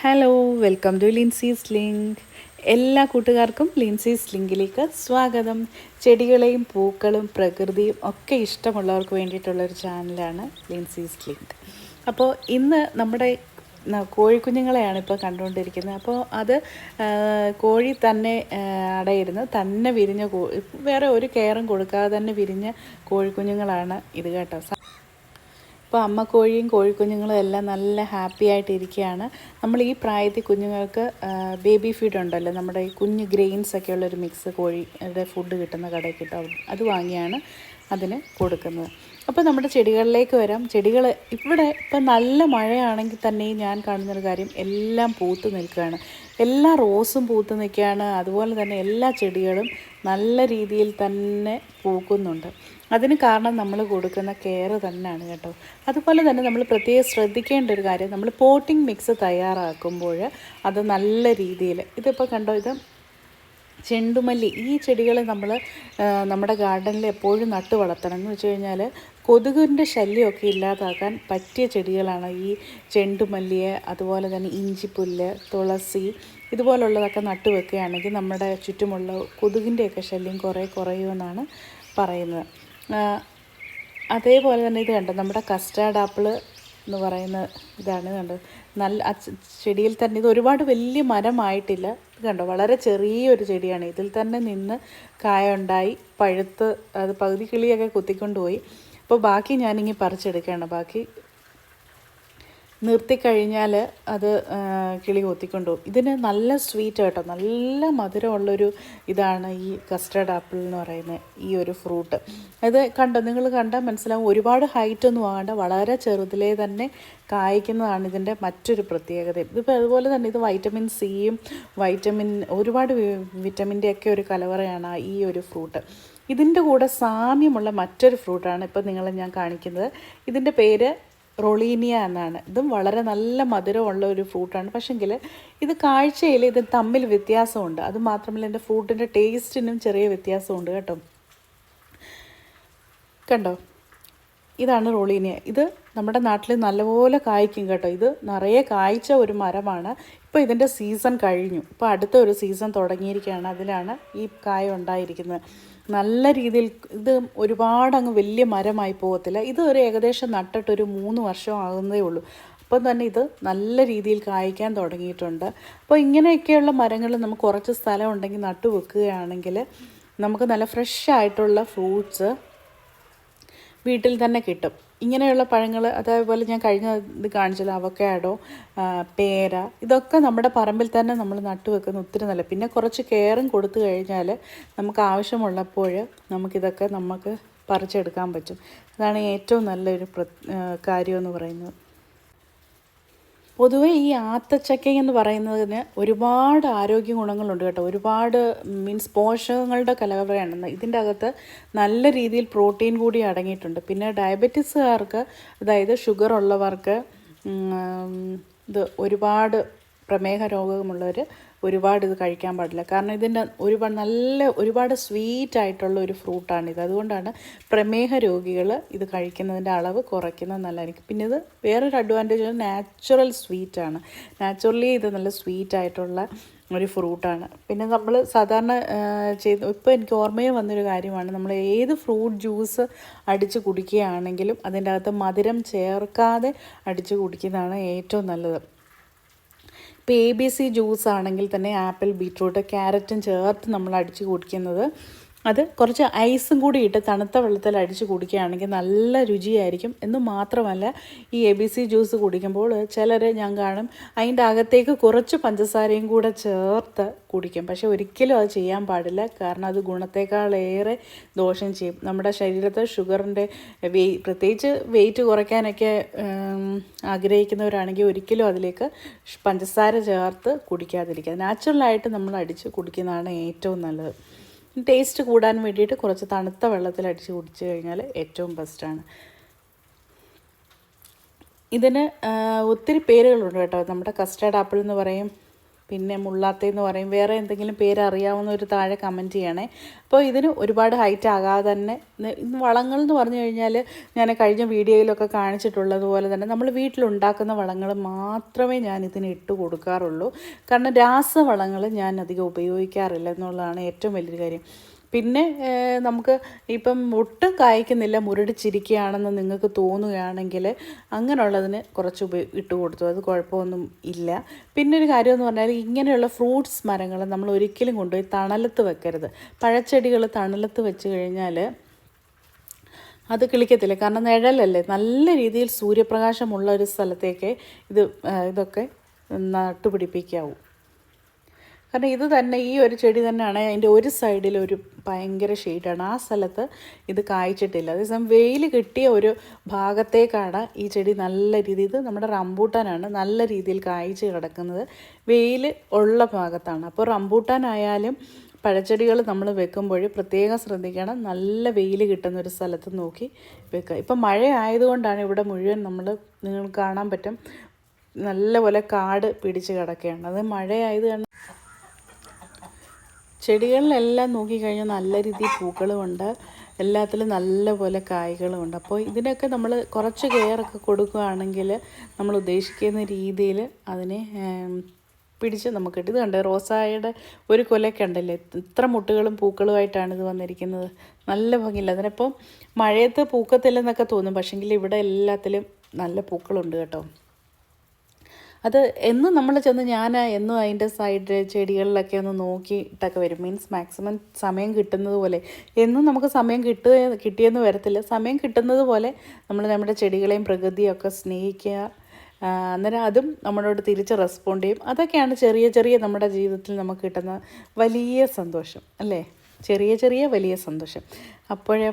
Hello welcome to Lincy's link എല്ലാ കൂട്ടുകാർക്കും ലിൻസീസ് ലിങ്കിലേക്ക് സ്വാഗതം. ചെടികളെയും പൂക്കളും പ്രകൃതിയും ഒക്കെ ഇഷ്ടമുള്ളവർക്ക് വേണ്ടിയിട്ടുള്ളൊരു ചാനലാണ് ലിൻസീസ് ലിങ്ക് അപ്പോൾ ഇന്ന് നമ്മുടെ കോഴിക്കുഞ്ഞുങ്ങളെയാണ് ഇപ്പോൾ കണ്ടുകൊണ്ടിരിക്കുന്നത്. അപ്പോൾ അത് കോഴി തന്നെ അടയിരുന്ന് തന്നെ വിരിഞ്ഞ വേറെ ഒരു കെയറും കൊടുക്കാതെ തന്നെ വിരിഞ്ഞ കോഴിക്കുഞ്ഞുങ്ങളാണ് ഇത് കേട്ടോ. ഇപ്പോൾ അമ്മ കോഴിയും കോഴിക്കുഞ്ഞുങ്ങളും എല്ലാം നല്ല ഹാപ്പി ആയിട്ടിരിക്കുകയാണ്. നമ്മൾ ഈ പ്രായത്തിൽ കുഞ്ഞുങ്ങൾക്ക് ബേബി ഫീഡ് ഉണ്ടല്ലോ നമ്മുടെ ഈ കുഞ്ഞ് ഗ്രെയിൻസ് ഒക്കെ ഉള്ളൊരു മിക്സ് കോഴിയുടെ ഫുഡ് കിട്ടുന്ന കടയിൽ കിട്ടും. അത് വാങ്ങിയാണ് അതിന് കൊടുക്കുന്നത്. അപ്പോൾ നമ്മുടെ ചെടികളിലേക്ക് വരാം. ചെടികൾ ഇവിടെ ഇപ്പം നല്ല മഴയാണെങ്കിൽ തന്നെയും ഞാൻ കാണുന്നൊരു കാര്യം എല്ലാം പൂത്ത് നിൽക്കുകയാണ്. എല്ലാ റോസും പൂത്ത് നിൽക്കുകയാണ്. അതുപോലെ തന്നെ എല്ലാ ചെടികളും നല്ല രീതിയിൽ തന്നെ പൂക്കുന്നുണ്ട്. അതിന് കാരണം നമ്മൾ കൊടുക്കുന്ന കെയർ തന്നെയാണ് കേട്ടോ. അതുപോലെ തന്നെ നമ്മൾ പ്രത്യേകം ശ്രദ്ധിക്കേണ്ട ഒരു കാര്യം നമ്മൾ പോട്ടിംഗ് മിക്സ് തയ്യാറാക്കുമ്പോൾ അത് നല്ല രീതിയിൽ ഇതിപ്പോൾ കണ്ടോ ഇത് ചെണ്ടുമല്ലി ഈ ചെടികൾ നമ്മൾ നമ്മുടെ ഗാർഡനിൽ എപ്പോഴും നട്ട് വളർത്തണം. എന്ന് വെച്ച് കഴിഞ്ഞാൽ കൊതുകിന്റെ ശല്യമൊക്കെ ഇല്ലാതാക്കാൻ പറ്റിയ ചെടികളാണ് ഈ ചെണ്ടുമല്ലിയെ അതുപോലെ തന്നെ ഇഞ്ചിപ്പുല്ല് തുളസി ഇതുപോലുള്ളതൊക്കെ നട്ട് വെക്കുകയാണെങ്കിൽ നമ്മുടെ ചുറ്റുമുള്ള കൊതുകിന്റെയൊക്കെ ശല്യം കുറേ കുറയുമെന്നാണ് പറയുന്നത്. അതേപോലെ തന്നെ ഇത് കണ്ടോ നമ്മുടെ കസ്റ്റാർഡ് ആപ്പിൾ എന്ന് പറയുന്ന ഇതാണ് കണ്ടോ. നല്ല ചെടിയിൽ തന്നെ ഇത് ഒരുപാട് വലിയ മരമായിട്ടില്ല. കണ്ടോ വളരെ ചെറിയൊരു ചെടിയാണ്. ഇതിൽ തന്നെ നിന്ന് കായ ഉണ്ടായി പഴുത്ത് അത് പകുതി കിളിയൊക്കെ കുത്തിക്കൊണ്ടുപോയി. അപ്പോൾ ബാക്കി ഞാനിങ്ങി പറിച്ചെടുക്കുകയാണ് ബാക്കി നിർത്തിക്കഴിഞ്ഞാൽ അത് കിളി കൊത്തിക്കൊണ്ടുപോകും ഇതിന് നല്ല സ്വീറ്റ് കേട്ടോ. നല്ല മധുരമുള്ളൊരു ഇതാണ് ഈ കസ്റ്റർഡ് ആപ്പിൾ എന്ന് പറയുന്ന ഈ ഒരു ഫ്രൂട്ട്. അത് കണ്ടോ നിങ്ങൾ കണ്ടാൽ മനസ്സിലാവും ഒരുപാട് ഹൈറ്റ് ഒന്നും ആകണ്ട. വളരെ ചെറുതിലേ തന്നെ കായ്ക്കുന്നതാണ് ഇതിന്റെ മറ്റൊരു പ്രത്യേകത. ഇതിപ്പോൾ അതുപോലെ തന്നെ ഇത് വൈറ്റമിൻ സിയും വൈറ്റമിൻ ഒരുപാട് വിറ്റമിന്റെയൊക്കെ ഒരു കലവറയാണ് ഈ ഒരു ഫ്രൂട്ട്. ഇതിന്റെ കൂടെ സാമ്യമുള്ള മറ്റൊരു ഫ്രൂട്ടാണ് ഇപ്പോൾ നിങ്ങളെ ഞാൻ കാണിക്കുന്നത്. ഇതിന്റെ പേര് റൊളീനിയ എന്നാണ്. ഇതും വളരെ നല്ല മധുരമുള്ള ഒരു ഫ്രൂട്ടാണ്. പക്ഷെങ്കിൽ ഇത് കാഴ്ചയിൽ ഇത് തമ്മിൽ വ്യത്യാസമുണ്ട്. അത് മാത്രമല്ല എന്റെ ഫ്രൂട്ടിന്റെ ടേസ്റ്റിനും ചെറിയ വ്യത്യാസമുണ്ട് കേട്ടോ. കണ്ടോ? ഇതാണ് റോളീനിയ. ഇത് നമ്മുടെ നാട്ടിൽ നല്ലപോലെ കായ്ക്കും കേട്ടോ. ഇത് നിറയെ കായ്ച്ച ഒരു മരമാണ്. ഇപ്പോൾ ഇതിന്റെ സീസൺ കഴിഞ്ഞു. ഇപ്പോൾ അടുത്ത ഒരു സീസൺ തുടങ്ങിയിരിക്കുകയാണ്. അതിലാണ് ഈ കായ ഉണ്ടായിരിക്കുന്നത്. നല്ല രീതിയിൽ ഇത് ഒരുപാട് അങ്ങ് വലിയ മരമായി പോകത്തില്ല. ഇത് ഒരു ഏകദേശം നട്ടിട്ട് ഒരു മൂന്ന് വർഷം ആകുന്നതേ ഉള്ളൂ. അപ്പം തന്നെ ഇത് നല്ല രീതിയിൽ കായ്ക്കാൻ തുടങ്ങിയിട്ടുണ്ട്. അപ്പോൾ ഇങ്ങനെയൊക്കെയുള്ള മരങ്ങൾ നമുക്ക് കുറച്ച് സ്ഥലം ഉണ്ടെങ്കിൽ നട്ടു വെക്കുകയാണെങ്കിൽ നമുക്ക് നല്ല ഫ്രഷ് ആയിട്ടുള്ള ഫ്രൂട്ട്സ് വീട്ടിൽ തന്നെ കിട്ടും. ഇങ്ങനെയുള്ള പഴങ്ങൾ അതേപോലെ ഞാൻ കഴിഞ്ഞ ഇത് കാണിച്ചല്ലോ അവക്കാഡോ പേര ഇതൊക്കെ നമ്മുടെ പറമ്പിൽ തന്നെ നമ്മൾ നട്ടു വെക്കുന്ന ഒത്തിരി നല്ല. പിന്നെ കുറച്ച് കെയറും കൊടുത്തു കഴിഞ്ഞാൽ നമുക്ക് ആവശ്യമുള്ളപ്പോൾ നമുക്കിതൊക്കെ നമുക്ക് പറിച്ചെടുക്കാൻ പറ്റും. അതാണ് ഏറ്റവും നല്ലൊരു കാര്യമെന്ന് പറയുന്നത്. പൊതുവേ ഈ ആത്തച്ചക്ക എന്ന് പറയുന്നതിന് ഒരുപാട് ആരോഗ്യ ഗുണങ്ങളുണ്ട് കേട്ടോ. ഒരുപാട് മീൻസ് പോഷകങ്ങളുടെ കലവറയാണ് ഇതിന്റെ അകത്ത് നല്ല രീതിയിൽ പ്രോട്ടീൻ കൂടി അടങ്ങിയിട്ടുണ്ട്. പിന്നെ ഡയബറ്റീസുകാർക്ക് അതായത് ഷുഗർ ഉള്ളവർക്ക് ഇത് ഒരുപാട് പ്രമേഹ രോഗമുള്ളവർ ഒരുപാട് ഇത് കഴിക്കാൻ പാടില്ല. കാരണം ഇതിന്റെ ഒരുപാട് നല്ല ഒരുപാട് സ്വീറ്റ് ആയിട്ടുള്ള ഒരു ഫ്രൂട്ടാണിത് അതുകൊണ്ടാണ് പ്രമേഹ രോഗികൾ ഇത് കഴിക്കുന്നതിന്റെ അളവ് കുറയ്ക്കുന്നത് നല്ലതായിരിക്കും പിന്നെ ഇത് വേറൊരു അഡ്വാന്റേജ് നാച്ചുറൽ സ്വീറ്റ് ആണ്. നാച്ചുറലി ഇത് നല്ല സ്വീറ്റ് ആയിട്ടുള്ള ഒരു ഫ്രൂട്ടാണ് പിന്നെ നമ്മൾ സാധാരണ ചെയ്ത് ഇപ്പോൾ എനിക്ക് ഓർമ്മയിൽ വന്നൊരു കാര്യമാണ്. നമ്മൾ ഏത് ഫ്രൂട്ട് ജ്യൂസ് അടിച്ച് കുടിക്കുകയാണെങ്കിലും അതിന്റെ അകത്ത് മധുരം ചേർക്കാതെ അടിച്ച് കുടിക്കുന്നതാണ് ഏറ്റവും നല്ലത്. ഇപ്പോൾ എ ബി സി ജ്യൂസ് ആണെങ്കിൽ തന്നെ ആപ്പിൾ ബീറ്റ്റൂട്ട് ക്യാരറ്റും ചേർത്ത് നമ്മൾ അടിച്ച് കുടിക്കുന്നത് അത് കുറച്ച് ഐസും കൂടി ഇട്ട് തണുത്ത വെള്ളത്തിൽ അടിച്ച് കുടിക്കുകയാണെങ്കിൽ നല്ല രുചിയായിരിക്കും. എന്ന് മാത്രമല്ല ഈ എ ബി സി ജ്യൂസ് കുടിക്കുമ്പോൾ ചിലർ ഞാൻ കാണും അതിന്റെ അകത്തേക്ക് കുറച്ച് പഞ്ചസാരയും കൂടെ ചേർത്ത് കുടിക്കും. പക്ഷേ ഒരിക്കലും അത് ചെയ്യാൻ പാടില്ല. കാരണം അത് ഗുണത്തേക്കാളേറെ ദോഷം ചെയ്യും. നമ്മുടെ ശരീരത്തെ ഷുഗറിന്റെ വെയ് പ്രത്യേകിച്ച് വെയിറ്റ് കുറയ്ക്കാനൊക്കെ ആഗ്രഹിക്കുന്നവരാണെങ്കിൽ ഒരിക്കലും അതിലേക്ക് പഞ്ചസാര ചേർത്ത് കുടിക്കാതിരിക്കുക. നാച്ചുറലായിട്ട് നമ്മൾ അടിച്ച് കുടിക്കുന്നതാണ് ഏറ്റവും നല്ലത്. ടേസ്റ്റ് കൂടാൻ വേണ്ടിയിട്ട് കുറച്ച് തണുത്ത വെള്ളത്തിൽ അടിച്ച് കുടിച്ചു കഴിഞ്ഞാൽ ഏറ്റവും ബെസ്റ്റാണ് ഇതിന് ഒത്തിരി പേരുകളുണ്ട് കേട്ടോ. നമ്മുടെ കസ്റ്റേർഡ് ആപ്പിൾ എന്ന് പറയും പിന്നെ മുള്ളാത്തെന്ന് പറയും. വേറെ എന്തെങ്കിലും പേര് അറിയാവുന്ന ഒരു താഴെ കമന്റ് ചെയ്യണേ. അപ്പോൾ ഇതിന് ഒരുപാട് ഹൈറ്റ് ആകാതെ തന്നെ ഇന്ന് വളങ്ങൾ എന്ന് പറഞ്ഞു കഴിഞ്ഞാൽ ഞാൻ കഴിഞ്ഞ വീഡിയോയിലൊക്കെ കാണിച്ചിട്ടുള്ളതുപോലെ തന്നെ നമ്മൾ വീട്ടിലുണ്ടാക്കുന്ന വളങ്ങൾ മാത്രമേ ഞാൻ ഇതിന് ഇട്ട് കൊടുക്കാറുള്ളൂ. കാരണം രാസവളങ്ങൾ ഞാൻ അധികം ഉപയോഗിക്കാറില്ല എന്നുള്ളതാണ് ഏറ്റവും വലിയൊരു കാര്യം. പിന്നെ നമുക്ക് ഇപ്പം ഒട്ടും കായ്ക്കുന്നില്ല മുരടിച്ചിരിക്കുകയാണെന്ന് നിങ്ങൾക്ക് തോന്നുകയാണെങ്കിൽ അങ്ങനെയുള്ളതിന് കുറച്ച് ഉപ ഇട്ട് കൊടുത്തു. അത് കുഴപ്പമൊന്നും ഇല്ല. പിന്നെ ഒരു കാര്യം എന്ന് പറഞ്ഞാൽ ഇങ്ങനെയുള്ള ഫ്രൂട്ട്സ് മരങ്ങൾ നമ്മൾ ഒരിക്കലും കൊണ്ടുപോയി തണലത്ത് വെക്കരുത്. പഴച്ചെടികൾ തണലത്ത് വെച്ച് കഴിഞ്ഞാൽ അത് കിളിക്കത്തില്ല. കാരണം നിഴലല്ലേ? നല്ല രീതിയിൽ സൂര്യപ്രകാശമുള്ള ഒരു സ്ഥലത്തേക്ക് ഇത് ഇതൊക്കെ നട്ടുപിടിപ്പിക്കാവൂ. കാരണം ഇത് തന്നെ ഈ ഒരു ചെടി തന്നെയാണ് അതിന്റെ ഒരു സൈഡിൽ ഒരു ഭയങ്കര ഷെയ്ഡാണ് ആ സ്ഥലത്ത് ഇത് കായ്ച്ചിട്ടില്ല. അതേസമയം വെയിൽ കിട്ടിയ ഒരു ഭാഗത്തേക്കാണ് ഈ ചെടി നല്ല രീതിയിൽ ഇത് നമ്മുടെ റംബൂട്ടാനാണ് നല്ല രീതിയിൽ കായ്ച്ച് കിടക്കുന്നത്. വെയിൽ ഉള്ള ഭാഗത്താണ്. അപ്പോൾ റംബൂട്ടാനായാലും പഴച്ചെടികൾ നമ്മൾ വെക്കുമ്പോൾ പ്രത്യേകം ശ്രദ്ധിക്കണം. നല്ല വെയിൽ കിട്ടുന്ന ഒരു സ്ഥലത്ത് നോക്കി വെക്കുക. ഇപ്പം മഴ ആയതുകൊണ്ടാണ് ഇവിടെ മുഴുവൻ നമ്മൾ നിങ്ങൾക്ക് കാണാൻ പറ്റും. നല്ലപോലെ കാട് പിടിച്ച് കിടക്കുകയാണ്. അത് മഴയായത് കാരണം ചെടികളിലെല്ലാം നോക്കിക്കഴിഞ്ഞാൽ നല്ല രീതിയിൽ പൂക്കളുമുണ്ട്. എല്ലാത്തിലും നല്ലപോലെ കായ്കളുമുണ്ട്. അപ്പോൾ ഇതിനൊക്കെ നമ്മൾ കുറച്ച് കെയറൊക്കെ കൊടുക്കുകയാണെങ്കിൽ നമ്മൾ ഉദ്ദേശിക്കുന്ന രീതിയിൽ അതിനെ പിടിച്ച് നമുക്ക് ഇത് കണ്ടേ? റോസായുടെ ഒരു കൊലയൊക്കെ ഉണ്ടല്ലേ? ഇത്ര മുട്ടുകളും പൂക്കളുമായിട്ടാണ് ഇത് വന്നിരിക്കുന്നത്. നല്ല ഭംഗിയില്ല. അതിനിപ്പം മഴയത്ത് പൂക്കത്തില്ലെന്നൊക്കെ തോന്നും. പക്ഷെങ്കിൽ ഇവിടെ എല്ലാത്തിലും നല്ല പൂക്കളുണ്ട് കേട്ടോ. അത് എന്നും നമ്മൾ ചെന്ന് ഞാൻ എന്നും അതിന്റെ സൈഡ് ചെടികളിലൊക്കെ ഒന്ന് നോക്കിയിട്ടൊക്കെ വരും. മീൻസ് മാക്സിമം സമയം കിട്ടുന്നത് പോലെ. എന്നും നമുക്ക് സമയം കിട്ടുക കിട്ടിയെന്ന് വരത്തില്ല. സമയം കിട്ടുന്നത് പോലെ നമ്മൾ നമ്മുടെ ചെടികളെയും പ്രകൃതിയും ഒക്കെ സ്നേഹിക്കുക അന്നേരം അതും നമ്മളോട് തിരിച്ച് റെസ്പോണ്ട് ചെയ്യും. അതൊക്കെയാണ് ചെറിയ ചെറിയ നമ്മുടെ ജീവിതത്തിൽ നമുക്ക് കിട്ടുന്ന വലിയ സന്തോഷം. അല്ലേ? ചെറിയ ചെറിയ വലിയ സന്തോഷം. അപ്പോഴേ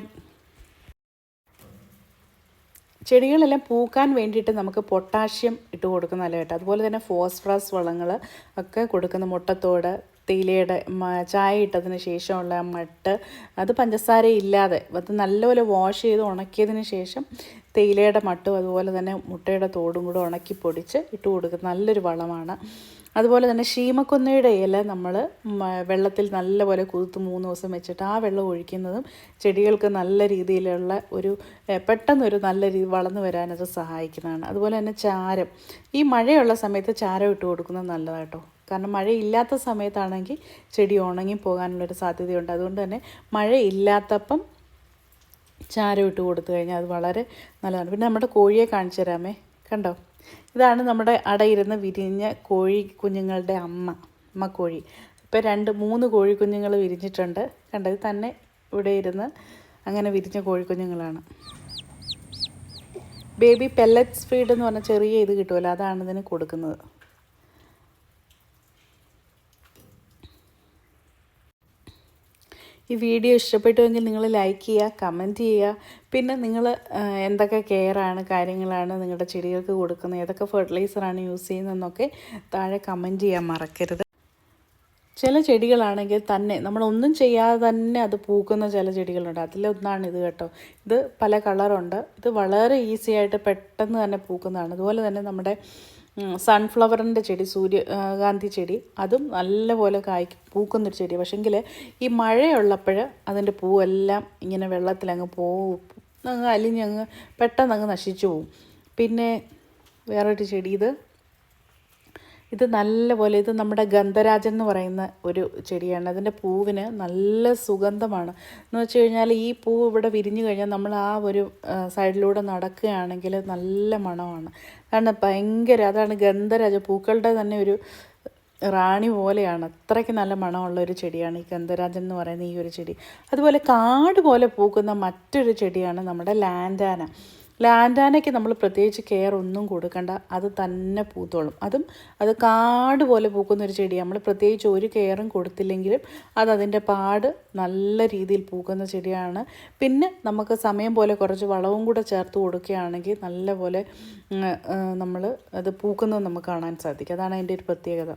ചെടികളെല്ലാം പൂക്കാൻ വേണ്ടിയിട്ട് നമുക്ക് പൊട്ടാഷ്യം ഇട്ട് കൊടുക്കുന്നതല്ല കേട്ടോ അതുപോലെ തന്നെ ഫോസ്ഫറസ് വളങ്ങൾ ഒക്കെ കൊടുക്കുന്ന മുട്ടത്തോട് തേയിലയുടെ ചായ ഇട്ടതിന് ശേഷമുള്ള മട്ട് അത് പഞ്ചസാര ഇല്ലാതെ അത് നല്ലപോലെ വാഷ് ചെയ്ത് ഉണക്കിയതിന് ശേഷം തേയിലയുടെ മട്ടും അതുപോലെ തന്നെ മുട്ടയുടെ തോടും കൂടെ ഉണക്കി പൊടിച്ച് ഇട്ട് കൊടുക്കുന്ന നല്ലൊരു വളമാണ്. അതുപോലെ തന്നെ ശീമക്കൊന്നയുടെ ഇല നമ്മൾ വെള്ളത്തിൽ നല്ലപോലെ കുതിർത്ത് മൂന്ന് ദിവസം വെച്ചിട്ട് ആ വെള്ളം ഒഴിക്കുന്നതും ചെടികൾക്ക് നല്ല രീതിയിലുള്ള ഒരു പെട്ടെന്നൊരു നല്ല രീതി വളർന്നു വരാനത് സഹായിക്കുന്നതാണ്. അതുപോലെ തന്നെ ചാരം. ഈ മഴയുള്ള സമയത്ത് ചാരം ഇട്ട് കൊടുക്കുന്നത് നല്ലതാട്ടോ. കാരണം മഴയില്ലാത്ത സമയത്താണെങ്കിൽ ചെടി ഉണങ്ങി പോകാനുള്ളൊരു സാധ്യതയുണ്ട്. അതുകൊണ്ട് തന്നെ മഴയില്ലാത്തപ്പം ചാരം ഇട്ട് കൊടുത്തു കഴിഞ്ഞാൽ അത് വളരെ നല്ലതാണ്. പിന്നെ നമ്മുടെ കോഴിയെ കാണിച്ചു തരാമേ. കണ്ടോ? ഇതാണ് നമ്മുടെ അടയിരുന്ന് വിരിഞ്ഞ കോഴി കുഞ്ഞുങ്ങളുടെ അമ്മ അമ്മ കോഴി. ഇപ്പം രണ്ട് മൂന്ന് കോഴി കുഞ്ഞുങ്ങൾ വിരിഞ്ഞിട്ടുണ്ട്. കണ്ടത് തന്നെ ഇവിടെ ഇരുന്ന് അങ്ങനെ വിരിഞ്ഞ കോഴിക്കുഞ്ഞുങ്ങളാണ് ബേബി പെല്ലറ്റ്സ് ഫീഡ് എന്ന് പറഞ്ഞ ചെറിയ ഇത് കിട്ടുമല്ലോ അതാണ് ഇതിന് കൊടുക്കുന്നത്. ഈ വീഡിയോ ഇഷ്ടപ്പെട്ടുവെങ്കിൽ നിങ്ങൾ ലൈക്ക് ചെയ്യുക കമന്റ് ചെയ്യുക. പിന്നെ നിങ്ങൾ എന്തൊക്കെ കെയറാണ് കാര്യങ്ങളാണ് നിങ്ങളുടെ ചെടികൾക്ക് കൊടുക്കുന്നത് ഏതൊക്കെ ഫെർട്ടിലൈസറാണ് യൂസ് ചെയ്യുന്നതെന്നൊക്കെ താഴെ കമന്റ് ചെയ്യാൻ മറക്കരുത്. ചില ചെടികളാണെങ്കിൽ തന്നെ നമ്മളൊന്നും ചെയ്യാതെ തന്നെ അത് പൂക്കുന്ന ചില ചെടികളുണ്ട്. അതിലൊന്നാണ് ഇത് കേട്ടോ. ഇത് പല കളറുണ്ട് ഇത് വളരെ ഈസി ആയിട്ട് പെട്ടെന്ന് തന്നെ പൂക്കുന്നതാണ്. അതുപോലെ തന്നെ നമ്മുടെ സൺഫ്ലവറിന്റെ ചെടി സൂര്യകാന്തി ചെടി അതും നല്ലപോലെ കായ് പൂക്കുന്നൊരു ചെടി പക്ഷെങ്കിൽ ഈ മഴയുള്ളപ്പോൾ അതിന്റെ പൂവെല്ലാം ഇങ്ങനെ വെള്ളത്തിലങ്ങ് പോവും. അങ്ങ് അലിഞ്ഞങ്ങ് പെട്ടെന്ന് അങ്ങ് നശിച്ചു പോവും. പിന്നെ വേറൊരു ചെടി ഇത് ഇത് നല്ലപോലെ ഇത് നമ്മുടെ ഗന്ധരാജൻ എന്ന് പറയുന്ന ഒരു ചെടിയാണ്. അതിന്റെ പൂവിന് നല്ല സുഗന്ധമാണ്. എന്ന് വെച്ച് കഴിഞ്ഞാൽ ഈ പൂ ഇവിടെ വിരിഞ്ഞു കഴിഞ്ഞാൽ നമ്മൾ ആ ഒരു സൈഡിലൂടെ നടക്കുകയാണെങ്കിൽ നല്ല മണമാണ്. കാരണം ഭയങ്കര അതാണ് ഗന്ധരാജ പൂക്കളുടെ തന്നെ ഒരു റാണി പോലെയാണ്. അത്രയ്ക്ക് നല്ല മണമുള്ള ഒരു ചെടിയാണ് ഈ ഗന്ധരാജൻ എന്ന് പറയുന്ന ഈ ഒരു ചെടി. അതുപോലെ കാട് പോലെ പൂക്കുന്ന മറ്റൊരു ചെടിയാണ് നമ്മുടെ ലാൻഡാന. ലാൻഡാനയ്ക്ക് നമ്മൾ പ്രത്യേകിച്ച് കെയർ ഒന്നും കൊടുക്കണ്ട. അത് തന്നെ പൂത്തോളും. അതും അത് കാട് പോലെ പൂക്കുന്ന ഒരു ചെടി നമ്മൾ പ്രത്യേകിച്ച് ഒരു കെയറും കൊടുത്തില്ലെങ്കിലും അത് അതിന്റെ പാട് നല്ല രീതിയിൽ പൂക്കുന്ന ചെടിയാണ്. പിന്നെ നമുക്ക് സമയം പോലെ കുറച്ച് വളവും കൂടെ ചേർത്ത് കൊടുക്കുകയാണെങ്കിൽ നല്ല പോലെ നമ്മൾ അത് പൂക്കുന്നത് നമുക്ക് കാണാൻ സാധിക്കും. അതാണ് അതിന്റെ ഒരു പ്രത്യേകത.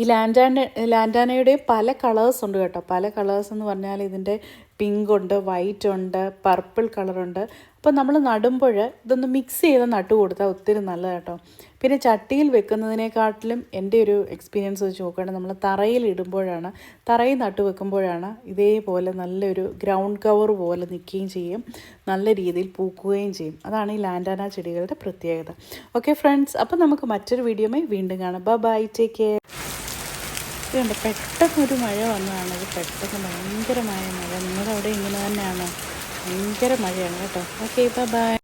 ഈ ലാൻഡാന ലാൻഡാനയുടെ പല കളേഴ്സ് ഉണ്ട് കേട്ടോ. പല കളേഴ്സ് എന്ന് പറഞ്ഞാൽ ഇതിന്റെ പിങ്ക് ഉണ്ട് വൈറ്റ് ഉണ്ട് പർപ്പിൾ കളറുണ്ട്. അപ്പോൾ നമ്മൾ നടുമ്പോൾ ഇതൊന്ന് മിക്സ് ചെയ്ത് നട്ടു കൊടുത്താൽ ഒത്തിരി നല്ലത് കേട്ടോ. പിന്നെ ചട്ടിയിൽ വെക്കുന്നതിനെക്കാട്ടിലും എന്റെ ഒരു എക്സ്പീരിയൻസ് വെച്ച് നോക്കുകയാണെങ്കിൽ നമ്മൾ തറയിൽ ഇടുമ്പോഴാണ് തറയിൽ നട്ടു വെക്കുമ്പോഴാണ് ഇതേപോലെ നല്ലൊരു ഗ്രൗണ്ട് കവർ പോലെ നിൽക്കുകയും ചെയ്യും. നല്ല രീതിയിൽ പൂക്കുകയും ചെയ്യും. അതാണ് ഈ ലാൻഡാന ചെടികളുടെ പ്രത്യേകത. ഓക്കെ ഫ്രണ്ട്സ് അപ്പോൾ നമുക്ക് മറ്റൊരു വീഡിയോമായി വീണ്ടും കാണാം. ബൈ ബൈ ടേക്ക് കെയർ ഇതുണ്ട് പെട്ടെന്നൊരു മഴ വന്നതാണത് പെട്ടെന്ന് ഭയങ്കരമായ മഴ. നിങ്ങളുടെ അവിടെ ഇങ്ങനെ തന്നെയാണോ? ഭയങ്കര മഴയാണ് കേട്ടോ. Okay bye bye